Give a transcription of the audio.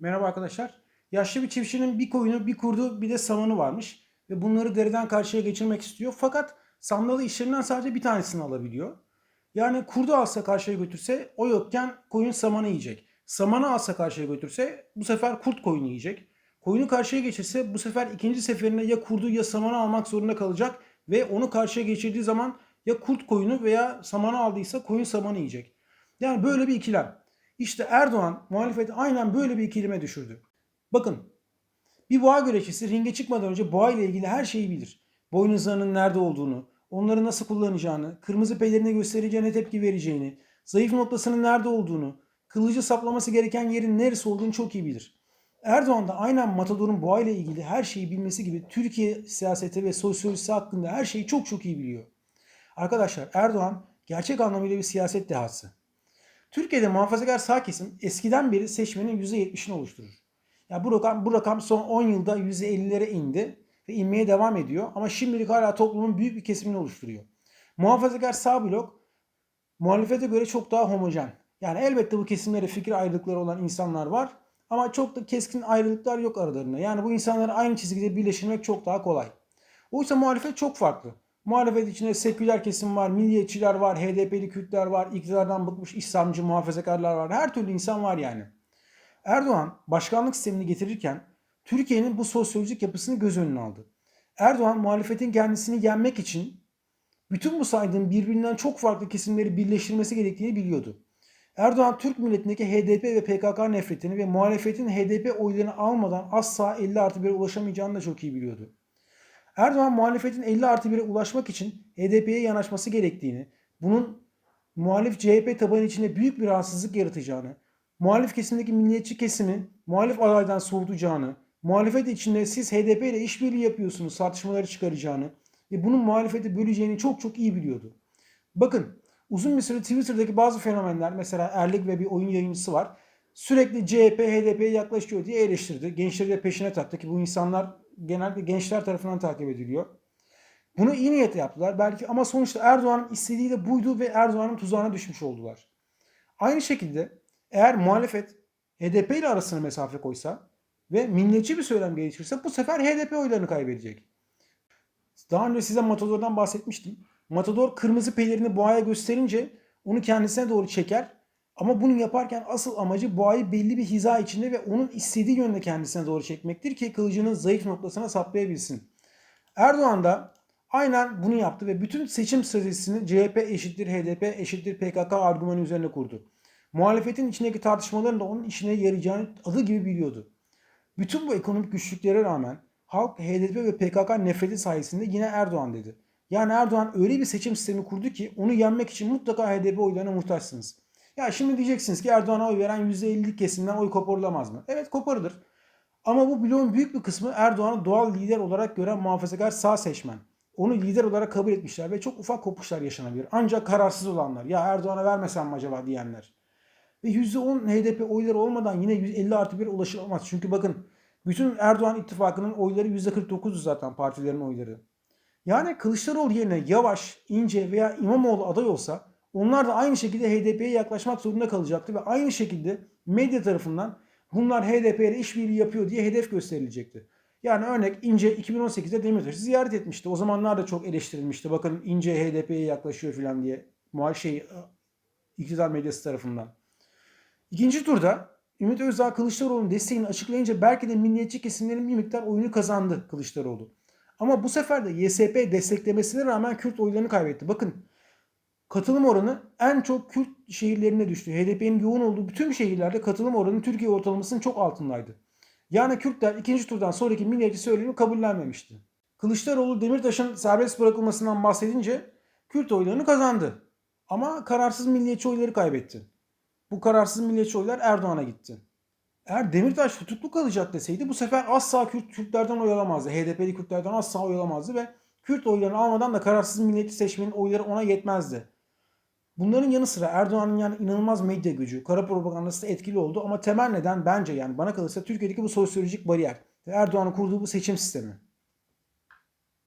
Merhaba arkadaşlar. Yaşlı bir çiftçinin bir koyunu, bir kurdu, bir de samanı varmış. Ve bunları deriden karşıya geçirmek istiyor. Fakat sandalı işlerinden sadece bir tanesini alabiliyor. Yani kurdu alsa karşıya götürse o yokken koyun samanı yiyecek. Samanı alsa karşıya götürse bu sefer kurt koyunu yiyecek. Koyunu karşıya geçirse bu sefer ikinci seferinde ya kurdu ya samanı almak zorunda kalacak. Ve onu karşıya geçirdiği zaman ya kurt koyunu veya samanı aldıysa koyun samanı yiyecek. Yani böyle bir ikilem. İşte Erdoğan muhalefeti aynen böyle bir ikilime düşürdü. Bakın bir boğa güreşçisi ringe çıkmadan önce boğa ile ilgili her şeyi bilir. Boynuzlarının nerede olduğunu, onları nasıl kullanacağını, kırmızı pelerini gösterince tepki vereceğini, zayıf noktasının nerede olduğunu, kılıcı saplaması gereken yerin neresi olduğunu çok iyi bilir. Erdoğan da aynen Matador'un boğa ile ilgili her şeyi bilmesi gibi Türkiye siyaseti ve sosyolojisi hakkında her şeyi çok çok iyi biliyor. Arkadaşlar Erdoğan gerçek anlamıyla bir siyaset dehası. Türkiye'de muhafazakar sağ kesim eskiden beri seçmenin %70'ini oluşturur. Ya bu rakam bu rakam son 10 yılda %50'lere indi ve inmeye devam ediyor ama şimdilik hala toplumun büyük bir kesimini oluşturuyor. Muhafazakar sağ blok muhalefete göre çok daha homojen. Yani elbette bu kesimlere fikir ayrılıkları olan insanlar var ama çok da keskin ayrılıklar yok aralarında. Yani bu insanları aynı çizgide birleştirmek çok daha kolay. Oysa muhalefet çok farklı. Muhalefet içinde seküler kesim var, milliyetçiler var, HDP'li Kürtler var, iktidardan bıkmış İslamcı muhafazakarlar var. Her türlü insan var yani. Erdoğan başkanlık sistemini getirirken Türkiye'nin bu sosyolojik yapısını göz önüne aldı. Erdoğan muhalefetin kendisini yenmek için bütün bu saydığım birbirinden çok farklı kesimleri birleştirmesi gerektiğini biliyordu. Erdoğan Türk milletindeki HDP ve PKK nefretini ve muhalefetin HDP oylarını almadan asla 50 artı 1'e ulaşamayacağını da çok iyi biliyordu. Erdoğan muhalefetin 50 artı 1'e ulaşmak için HDP'ye yanaşması gerektiğini, bunun muhalif CHP tabanı içinde büyük bir rahatsızlık yaratacağını, muhalif kesimdeki milliyetçi kesimi muhalif adaydan soğutacağını, muhalefet içinde siz HDP ile işbirliği yapıyorsunuz tartışmaları çıkaracağını ve bunun muhalefeti böleceğini çok çok iyi biliyordu. Bakın uzun bir süre Twitter'daki bazı fenomenler mesela Erlik ve bir oyun yayıncısı var. Sürekli CHP HDP'ye yaklaşıyor diye eleştirdi. Gençleri de peşine taktı ki bu insanlar genelde gençler tarafından takip ediliyor. Bunu iyi niyetle yaptılar belki ama sonuçta Erdoğan'ın istediği de buydu ve Erdoğan'ın tuzağına düşmüş oldular. Aynı şekilde eğer muhalefet HDP ile arasına mesafe koysa ve milliyetçi bir söylem geliştirirse bu sefer HDP oylarını kaybedecek. Daha önce size Matador'dan bahsetmiştim. Matador kırmızı pelerini boğaya gösterince onu kendisine doğru çeker. Ama bunu yaparken asıl amacı boğayı belli bir hiza içinde ve onun istediği yönde kendisine doğru çekmektir ki kılıcının zayıf noktasına saplayabilsin. Erdoğan da aynen bunu yaptı ve bütün seçim stratejisini CHP eşittir HDP eşittir PKK argümanı üzerine kurdu. Muhalefetin içindeki tartışmaların da onun işine yarayacağını adı gibi biliyordu. Bütün bu ekonomik güçlüklere rağmen halk HDP ve PKK nefreti sayesinde yine Erdoğan dedi. Yani Erdoğan öyle bir seçim sistemi kurdu ki onu yenmek için mutlaka HDP oylarına muhtaçsınız. Ya şimdi diyeceksiniz ki Erdoğan'a oy veren %50'lik kesimden oy koparılamaz mı? Evet koparılır. Ama bu bloğun büyük bir kısmı Erdoğan'ı doğal lider olarak gören muhafazakar sağ seçmen. Onu lider olarak kabul etmişler ve çok ufak kopuşlar yaşanabilir. Ancak kararsız olanlar ya Erdoğan'a vermesem mi acaba diyenler. Ve %10 HDP oyları olmadan yine 150 artı 1 ulaşılamaz. Çünkü bakın bütün Erdoğan ittifakının oyları %49'du zaten partilerin oyları. Yani Kılıçdaroğlu yerine Yavaş, İnce veya İmamoğlu aday olsa onlar da aynı şekilde HDP'ye yaklaşmak zorunda kalacaktı ve aynı şekilde medya tarafından bunlar HDP ile işbirliği yapıyor diye hedef gösterilecekti. Yani örnek İnce 2018'de Demirtaş'ı ziyaret etmişti. O zamanlar da çok eleştirilmişti. Bakın İnce HDP'ye yaklaşıyor falan diye. Muhal şey iktidar medyası tarafından. İkinci turda Ümit Özdağ Kılıçdaroğlu'nun desteğini açıklayınca belki de milliyetçi kesimlerin bir miktar oyunu kazandı Kılıçdaroğlu. Ama bu sefer de YSP desteklemesine rağmen Kürt oylarını kaybetti. Bakın katılım oranı en çok Kürt şehirlerine düştü. HDP'nin yoğun olduğu bütün şehirlerde katılım oranı Türkiye ortalamasının çok altındaydı. Yani Kürtler ikinci turdan sonraki milliyetçi söylemi kabullenmemişti. Kılıçdaroğlu Demirtaş'ın serbest bırakılmasından bahsedince Kürt oylarını kazandı. Ama kararsız milliyetçi oyları kaybetti. Bu kararsız milliyetçi oylar Erdoğan'a gitti. Eğer Demirtaş tutuklu kalacak deseydi bu sefer asla Kürt Kürtlerden oy alamazdı. HDP'li Kürtlerden asla oy alamazdı ve Kürt oylarını almadan da kararsız milliyetçi seçmenin oyları ona yetmezdi. Bunların yanı sıra Erdoğan'ın yani inanılmaz medya gücü, kara propagandası da etkili oldu ama temel neden bence yani bana kalırsa Türkiye'deki bu sosyolojik bariyer Erdoğan'ın kurduğu bu seçim sistemi.